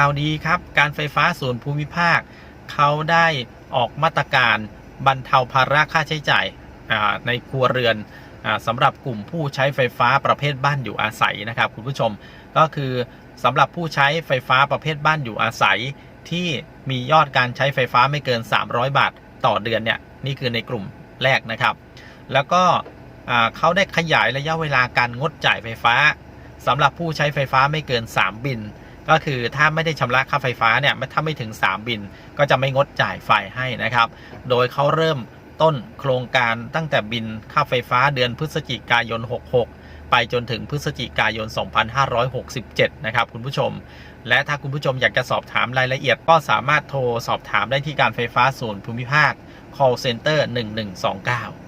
ข่าวดีครับ การไฟฟ้าส่วนภูมิภาค เขาได้ออกมาตรการบรรเทาภาระค่าใช้จ่ายในครัวเรือนอาสำหรับกลุ่มผู้ใช้ไฟฟ้าประเภทบ้านอยู่อาศัยนะครับคุณผู้ชมก็คือสำหรับผู้ใช้ไฟฟ้าประเภทบ้านอยู่อาศัย ที่มียอดการใช้ไฟฟ้าไม่เกิน 300 บาทต่อเดือนเนี่ยนี่คือในกลุ่มแรกนะครับ แล้วก็เขาได้ขยายระยะเวลาการงดจ่ายไฟฟ้าสำหรับผู้ใช้ไฟฟ้าไม่เกิน 3 บิน ก็คือถ้าไม่ได้ชำระค่าไฟฟ้าเนี่ยถ้าไม่ถึง 3 บิน ก็จะไม่งดจ่ายไฟให้นะครับ โดยเขาเริ่มต้นโครงการตั้งแต่บินค่าไฟฟ้าเดือนพฤศจิกายน 66 ไปจนถึงพฤศจิกายน 2567 นะครับคุณผู้ชม และถ้าคุณผู้ชมอยากจะสอบถามรายละเอียดก็สามารถโทรสอบถามได้ที่การไฟฟ้าส่วนภูมิภาค call center 1129